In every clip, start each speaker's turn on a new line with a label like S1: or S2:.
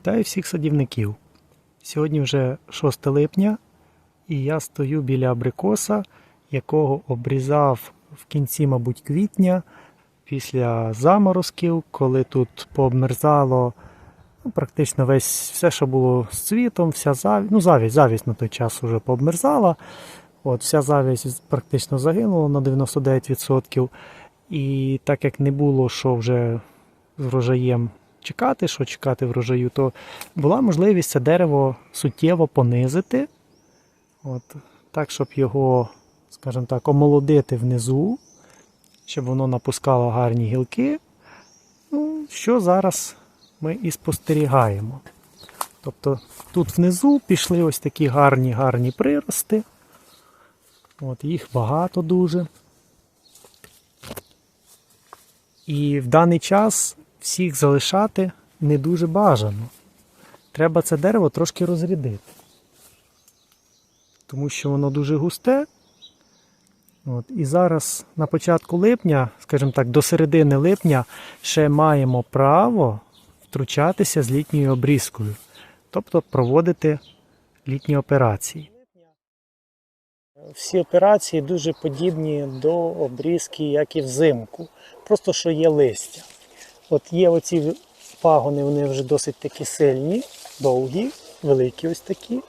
S1: Вітаю всіх садівників. Сьогодні вже 6 липня, і я стою біля абрикоса, якого обрізав в кінці, мабуть, квітня, після заморозків, коли тут пообмерзало ну, практично весь все, що було з цвітом, вся завість, ну, завість, завість на той час вже пообмерзала. От, вся завість практично загинула на 99%. І так як не було, що вже з врожаєм чекати, що чекати врожаю, то була можливість це дерево суттєво понизити, от, так, щоб його, скажімо так, омолодити внизу, щоб воно напускало гарні гілки. Ну, що зараз ми і спостерігаємо. Тобто тут внизу пішли ось такі гарні гарні прирости. От, їх багато дуже. І в даний час всіх залишати не дуже бажано. Треба це дерево трошки розрядити. Тому що воно дуже густе. От, і зараз на початку липня, скажімо так, до середини липня ще маємо право втручатися з літньою обрізкою, тобто проводити літні операції. Всі операції дуже подібні до обрізки, як і взимку. Просто що є листя. От є оці пагони, вони вже досить такі сильні, довгі, великі ось такі.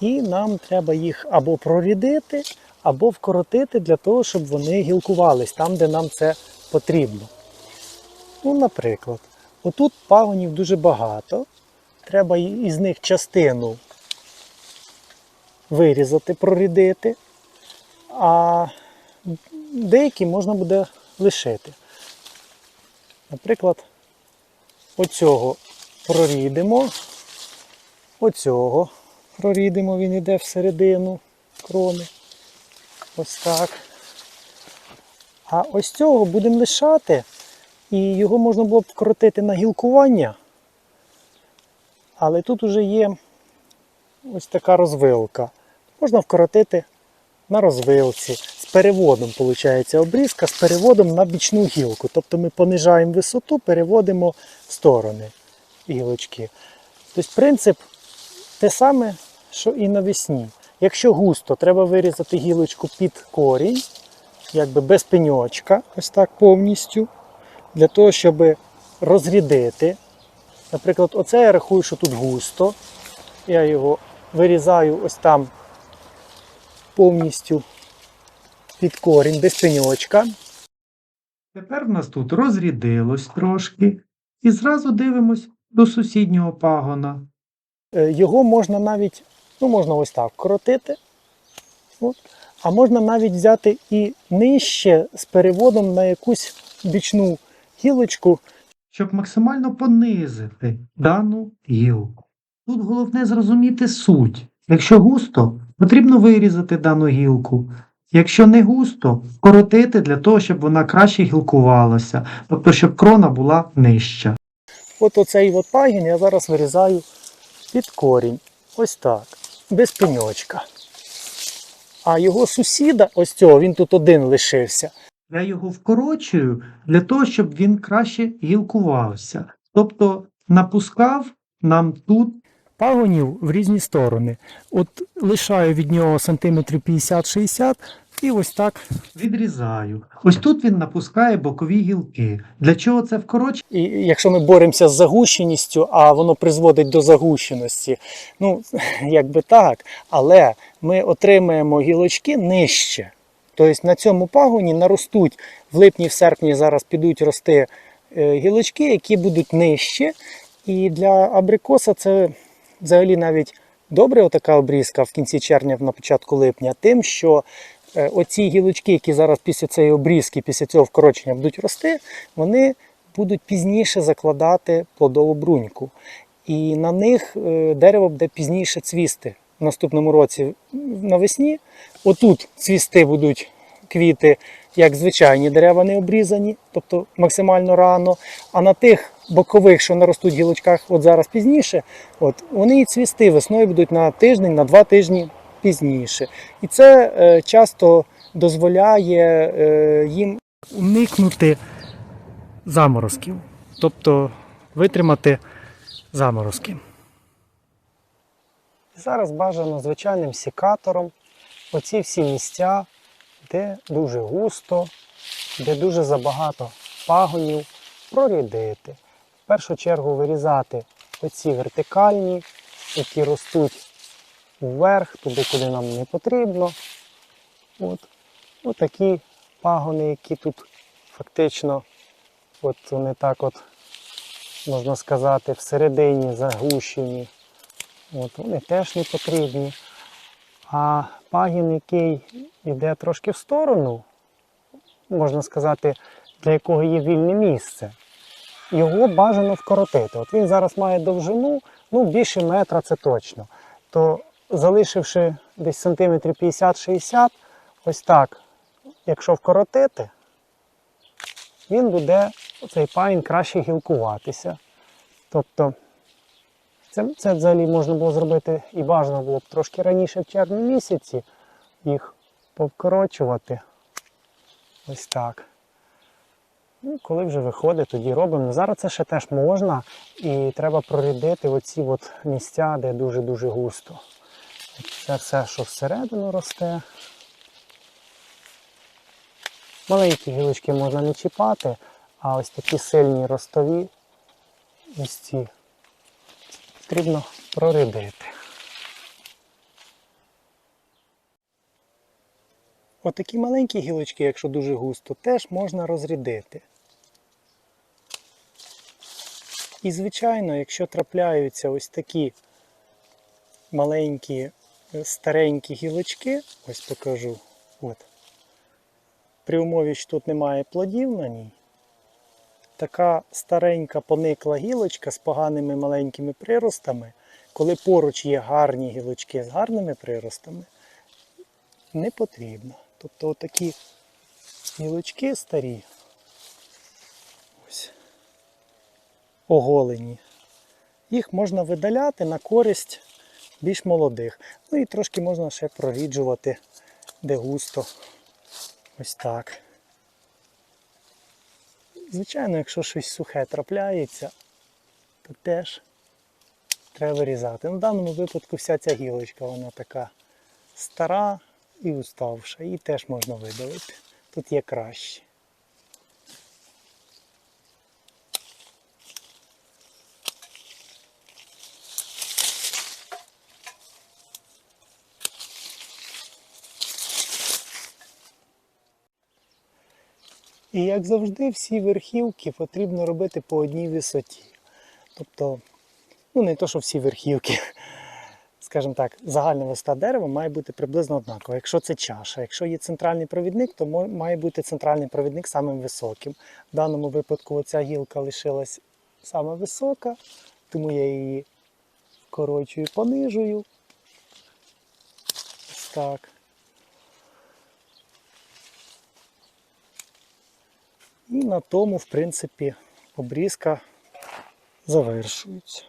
S1: І нам треба їх або прорідити, або вкоротити для того, щоб вони гілкувались там, де нам це потрібно. Ну, наприклад, отут пагонів дуже багато. Треба із них частину вирізати, прорідити, а деякі можна буде лишити. Наприклад, оцього прорідимо, оцього прорідимо, він йде всередину крони. Ось так. А ось цього будемо лишати, і його можна було б вкоротити на гілкування. Але тут вже є ось така розвилка. Можна вкоротити на розвилці. Переводом, виходить, обрізка з переводом на бічну гілку. Тобто ми понижаємо висоту, переводимо в сторони гілочки. Тобто принцип те саме, що і навесні. Якщо густо, треба вирізати гілочку під корінь, якби без пеньочка, ось так повністю, для того, щоб розрідити. Наприклад, оце я рахую, що тут густо. Я його вирізаю ось там повністю під корінь, без пеньочка. Тепер в нас тут розрідилось трошки. І зразу дивимось до сусіднього пагона. Е, Його можна навіть, ну можна ось так коротити. От. А можна навіть взяти і нижче з переводом на якусь бічну гілочку, щоб максимально понизити дану гілку. Тут головне зрозуміти суть. Якщо густо, потрібно вирізати дану гілку. Якщо не густо, коротити для того, щоб вона краще гілкувалася, тобто щоб крона була нижча. От оцей от пагін я зараз вирізаю під корінь. Ось так, без пеньочка. А його сусіда, ось цього, він тут один лишився. Я його вкорочую для того, щоб він краще гілкувався. Тобто напускав нам тут пагонів в різні сторони. От лишаю від нього сантиметрів 50-60 і ось так відрізаю. Ось тут він напускає бокові гілки. Для чого це вкорочення? І якщо ми боремося з загущеністю, а воно призводить до загущеності, ну якби так, але ми отримаємо гілочки нижче. Тобто на цьому пагоні наростуть в липні, в серпні зараз підуть рости е, гілочки, які будуть нижче. І для абрикоса це взагалі навіть добре отака обрізка в кінці червня, на початку липня, тим, що е, оці гілочки, які зараз після цієї обрізки, після цього вкорочення будуть рости, вони будуть пізніше закладати плодову бруньку. І на них е, дерево буде пізніше цвісти в наступному році навесні. Отут цвісти будуть квіти, як звичайні дерева не обрізані, тобто максимально рано. А на тих бокових, що наростуть в гілочках от зараз пізніше, от, вони і цвісти весною будуть на тиждень, на два тижні пізніше. І це е, часто дозволяє е, їм уникнути заморозків, тобто витримати заморозки. Зараз бажано звичайним сікатором оці всі місця, де дуже густо, де дуже забагато пагонів, прорідити. В першу чергу вирізати оці вертикальні, які ростуть вверх, туди, куди нам не потрібно. От. Отакі пагони, які тут фактично, от вони так от, можна сказати, всередині загущені. От, вони теж не потрібні. А пагін, який йде трошки в сторону, можна сказати, для якого є вільне місце, його бажано вкоротити. От він зараз має довжину, ну більше метра це точно. То залишивши десь сантиметрів 50-60, ось так, якщо вкоротити, він буде, цей пагін краще гілкуватися. Тобто це, це взагалі можна було зробити і бажано було б трошки раніше в червні місяці їх повкорочувати. Ось так. Ну, коли вже виходить, тоді робимо. Зараз це ще теж можна і треба прорядити оці от місця, де дуже-дуже густо. Це все, що всередину росте. Маленькі гілочки можна не чіпати, а ось такі сильні ростові ось ці потрібно прорядити. Отакі маленькі гілочки, якщо дуже густо, теж можна розрядити. І, звичайно, якщо трапляються ось такі маленькі е, старенькі гілочки, ось покажу, от, при умові, що тут немає плодів на ній, така старенька поникла гілочка з поганими маленькими приростами, коли поруч є гарні гілочки з гарними приростами, не потрібно. Тобто отакі гілочки старі, ось, оголені, їх можна видаляти на користь більш молодих. Ну і трошки можна ще проріджувати, де густо. Ось так. Звичайно, якщо щось сухе трапляється, то теж треба вирізати. Ну, В даному випадку вся ця гілочка, вона така стара і уставша. Її теж можна видалити. Тут є краще. І як завжди, всі верхівки потрібно робити по одній висоті. Тобто, ну не то, що всі верхівки, скажімо так, загальна висота дерева має бути приблизно однакова. Якщо це чаша, якщо є центральний провідник, то має бути центральний провідник самим високим. В даному випадку оця гілка лишилась саме висока, тому я її вкорочую, понижую. Ось так. І на тому, в принципі, обрізка завершується.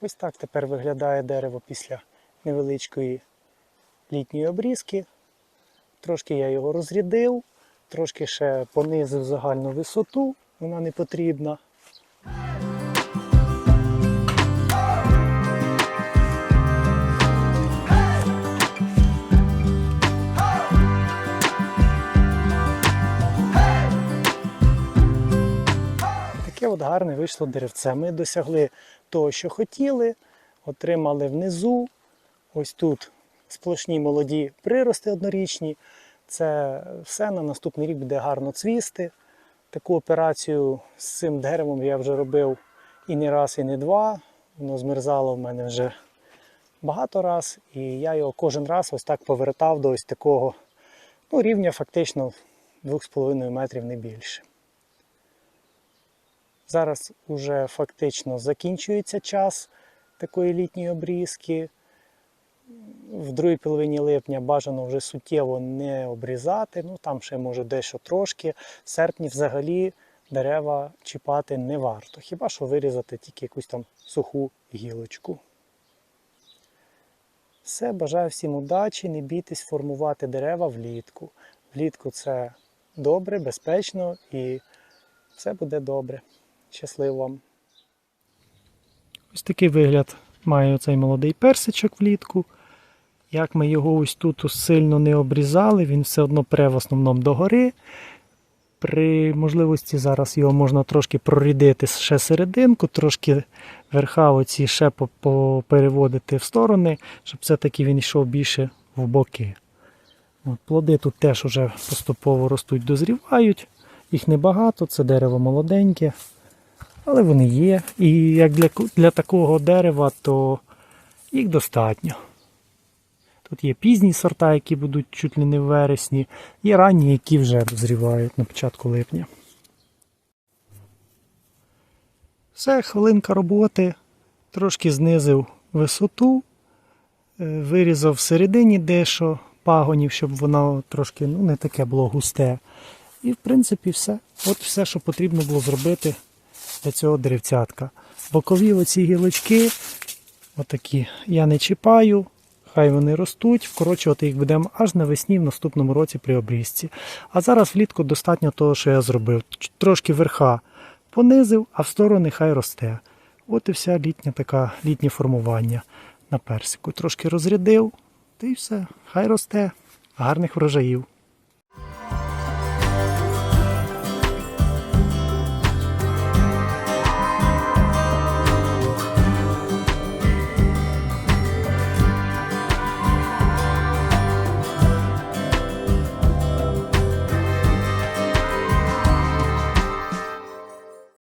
S1: Ось так тепер виглядає дерево після невеличкої літньої обрізки. Трошки я його розрядив, трошки ще понизив загальну висоту, вона не потрібна. Таке от гарне вийшло деревце. Ми досягли того, що хотіли, отримали внизу. Ось тут сплошні молоді прирости однорічні. Це все на наступний рік буде гарно цвісти. Таку операцію з цим деревом я вже робив і не раз, і не два. Воно змерзало в мене вже багато раз, і я його кожен раз ось так повертав до ось такого ну, рівня фактично 2,5 метрів не більше. Зараз вже фактично закінчується час такої літньої обрізки. В другій половині липня бажано вже суттєво не обрізати, ну там ще може дещо трошки. В серпні взагалі дерева чіпати не варто, хіба що вирізати тільки якусь там суху гілочку. Все, бажаю всім удачі, не бійтесь формувати дерева влітку. Влітку це добре, безпечно і все буде добре. Щасливо вам! Ось такий вигляд має цей молодий персичок влітку. Як ми його ось тут сильно не обрізали, він все одно пре в основному догори. При можливості зараз його можна трошки прорідити ще серединку, трошки верха оці ще по- попереводити в сторони, щоб все-таки він йшов більше в боки. От, плоди тут теж вже поступово ростуть, дозрівають. Їх небагато, це дерево молоденьке, але вони є. І як для, для такого дерева, то їх достатньо. Тут є пізні сорта, які будуть чуть ли не в вересні, є ранні, які вже дозрівають на початку липня. Все, хвилинка роботи. Трошки знизив висоту, е, вирізав всередині дещо пагонів, щоб воно трошки ну, не таке було густе. І в принципі все. От все, що потрібно було зробити для цього деревцятка. Бокові оці гілочки, отакі, я не чіпаю, хай вони ростуть, вкорочувати їх будемо аж навесні в наступному році при обрізці. А зараз влітку достатньо того, що я зробив. Трошки верха понизив, а в сторони хай росте. От і вся літня така, літнє формування на персику. Трошки розрядив, та й все, хай росте. Гарних врожаїв.